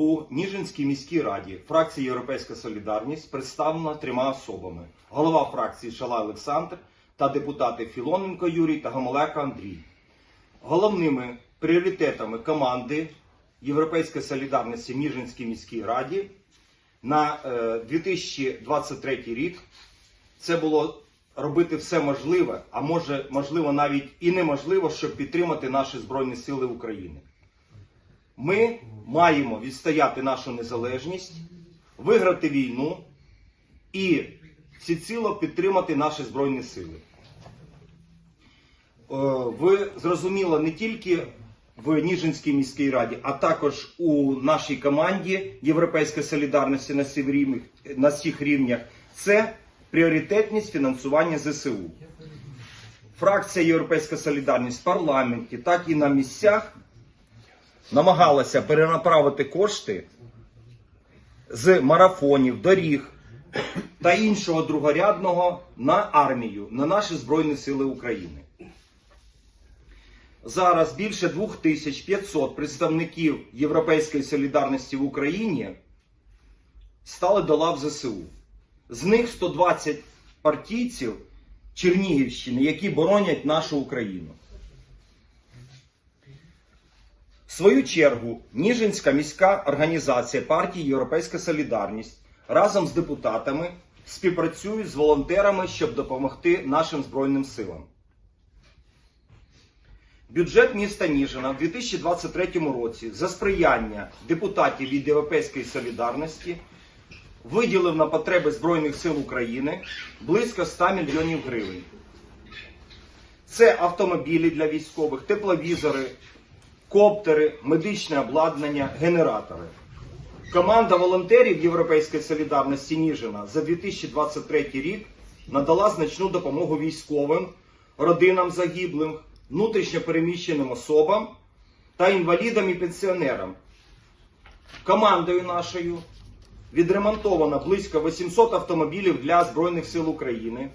у Ніжинській міській раді фракція Європейська Солідарність представлена трьома особами: голова фракції Шала Олександр та депутати Філоненко Юрій та Гамалека Андрій. Головними пріоритетами команди Європейської солідарності Ніжинській міській раді на е, 2023 рік це було робити все можливе, а може, можливо, навіть і неможливо, щоб підтримати наші Збройні Сили України. Ми маємо відстояти нашу незалежність, виграти війну і всеціло підтримати наші Збройні Сили. Е, Ви зрозуміло не тільки в Ніжинській міській раді, а також у нашій команді Європейської солідарності на всіх рівнях це пріоритетність фінансування ЗСУ. Фракція Європейська Солідарність в парламенті, так і на місцях намагалася перенаправити кошти з марафонів, доріг та іншого другорядного на армію, на наші Збройні Сили України. Зараз більше 2500 представників Європейської солідарності в Україні стали до лав ЗСУ. З них 120 партійців Чернігівщини, які боронять нашу Україну. В свою чергу Ніжинська міська організація партії Європейська Солідарність разом з депутатами співпрацюють з волонтерами, щоб допомогти нашим Збройним силам. Бюджет міста Ніжина в 2023 році за сприяння депутатів від Європейської солідарності виділив на потреби Збройних сил України близько 100 мільйонів гривень. Це автомобілі для військових, тепловізори, коптери, медичне обладнання, генератори. Команда волонтерів Європейської солідарності Ніжина за 2023 рік надала значну допомогу військовим, родинам загиблих, внутрішньо переміщеним особам та інвалідам і пенсіонерам. Командою нашою відремонтовано близько 800 автомобілів для Збройних сил України,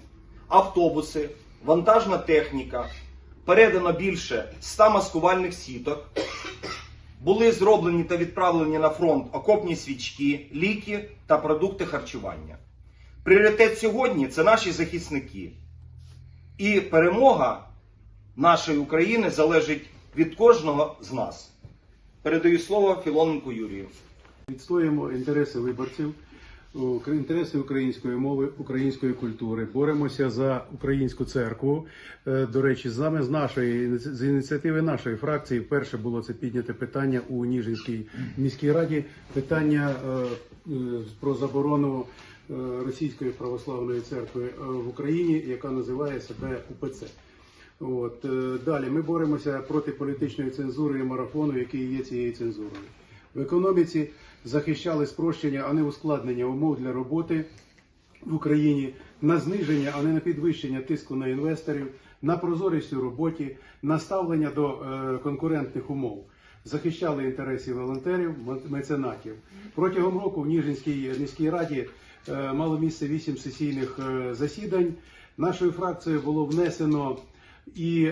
автобуси, вантажна техніка, передано більше 100 маскувальних сіток, були зроблені та відправлені на фронт окопні свічки, ліки та продукти харчування. Пріоритет сьогодні це наші захисники. І перемога нашої України залежить від кожного з нас. Передаю слово Філоненку Юрію. Відстоюємо інтереси виборців, інтереси української мови, української культури. Боремося за українську церкву. Е, До речі, саме з нашої з ініціативи нашої фракції вперше було це підняте питання у Ніжинській міській раді. Питання е, е, про заборону російської православної церкви в Україні, яка називає себе УПЦ. От далі ми боремося проти політичної цензури і марафону, який є цією цензурою. В економіці захищали спрощення, а не ускладнення умов для роботи в Україні, на зниження, а не на підвищення тиску на інвесторів, на прозорість у роботі, на ставлення до е, конкурентних умов. Захищали інтереси волонтерів, меценатів. Протягом року в Ніжинській міській раді е, мало місце вісім сесійних е, засідань. Нашою фракцією було внесено і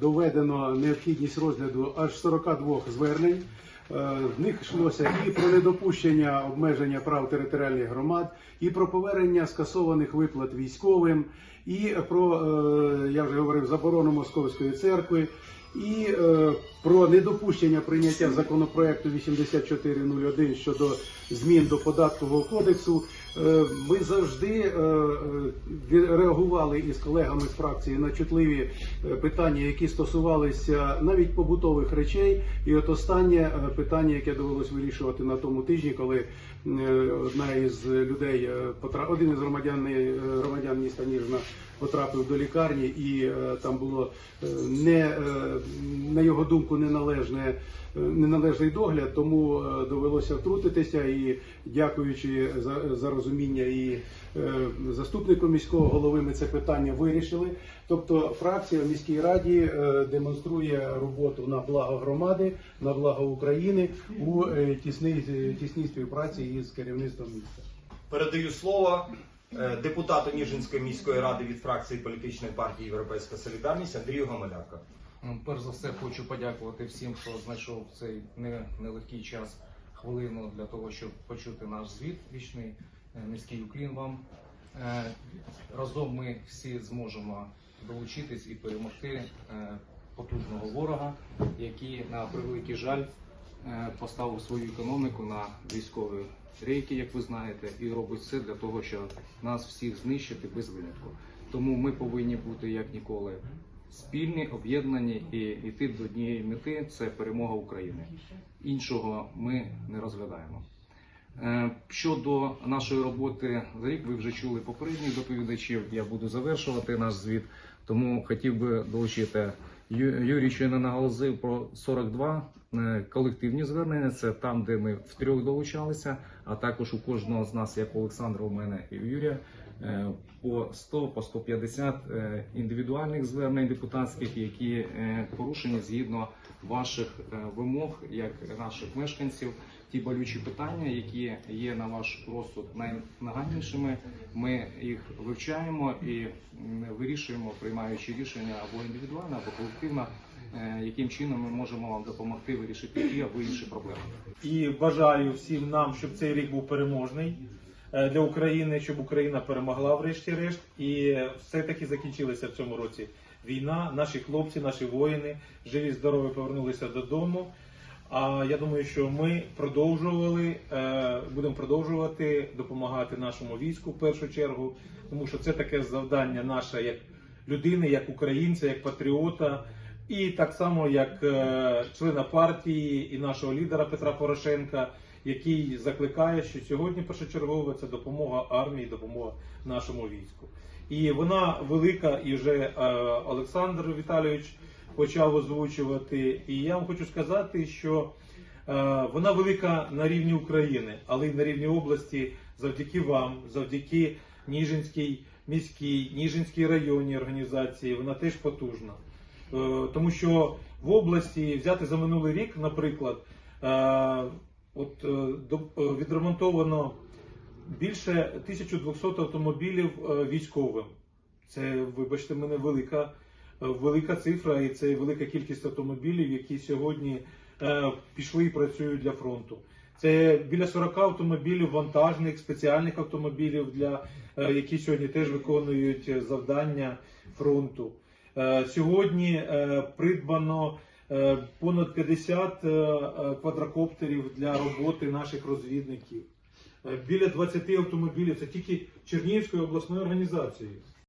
доведено необхідність розгляду аж 42 звернень. Е, В них йшлося і про недопущення обмеження прав територіальних громад, і про повернення скасованих виплат військовим, і про е, я вже говорив заборону московської церкви, і е, про недопущення прийняття законопроекту 8401 щодо змін до податкового кодексу. Е, Ми завжди е, реагували із колегами з фракції на чутливі е, питання, які стосувалися навіть побутових речей. І от останнє питання, яке довелось вирішувати на тому тижні, коли одна із людей один із громадян громадян міста Ніжна потрапив до лікарні, і там було не на його думку неналежне. Неналежний догляд, тому довелося втрутитися і дякуючи за, за розуміння і е, заступнику міського голови, ми це питання вирішили. Тобто фракція в міській раді е, демонструє роботу на благо громади, на благо України у е, тісній, тісній співпраці із керівництвом міста. Передаю слово депутату Ніжинської міської ради від фракції політичної партії Європейська Солідарність Андрію Гамаляка. Ну, Перш за все хочу подякувати всім, хто знайшов цей не- нелегкий час хвилину для того, щоб почути наш звіт вічний. Е, Низький уклін вам. Е, Разом ми всі зможемо долучитись і перемогти е, потужного ворога, який на превеликий жаль поставив свою економіку на військові рейки, як ви знаєте, і робить все для того, щоб нас всіх знищити без винятку. Тому ми повинні бути як ніколи спільні, об'єднані і йти до однієї мети це перемога України. Іншого ми не розглядаємо. Е, Щодо нашої роботи за рік, ви вже чули попередніх доповідачів. Я буду завершувати наш звіт, тому хотів би долучити. Юрій щойно наголосив про 42 е, колективні звернення. Це там, де ми втрьох долучалися, а також у кожного з нас, як у Олександра, у мене і у Юрія, по 100, по 150 е, індивідуальних звернень депутатських, які е, порушені згідно ваших е, вимог, як наших мешканців. Ті болючі питання, які є на ваш розсуд найнагальнішими, ми їх вивчаємо і вирішуємо, приймаючи рішення або індивідуально, або колективно, е, яким чином ми можемо вам допомогти вирішити ті або інші проблеми. і бажаю всім нам, щоб цей рік був переможний е, для України, щоб Україна перемогла врешті-решт, і все-таки закінчилася в цьому році війна. Наші хлопці, наші воїни живі, здорові повернулися додому. А я думаю, що ми продовжували, е, будемо продовжувати допомагати нашому війську в першу чергу, тому що це таке завдання наше як людини, як українця, як патріота, і так само як е, члена партії і нашого лідера Петра Порошенка, який закликає, що сьогодні першочергово це допомога армії, допомога нашому війську. І вона велика, і вже е, Олександр Віталійович почав озвучувати. І я вам хочу сказати, що е, вона велика на рівні України, але й на рівні області завдяки вам, завдяки Ніжинській міській, Ніжинській районній організації, вона теж потужна. Е, Тому що в області взяти за минулий рік, наприклад, от е, е, відремонтовано більше 1200 автомобілів е, військовим. Це, вибачте мене, велика, велика цифра, і це велика кількість автомобілів, які сьогодні пішли і працюють для фронту. Це біля 40 автомобілів вантажних, спеціальних автомобілів, для, які сьогодні теж виконують завдання фронту. Сьогодні придбано понад 50 е, е, квадрокоптерів для роботи наших розвідників. Е, Біля 20 автомобілів це тільки Чернігівської обласної організацією.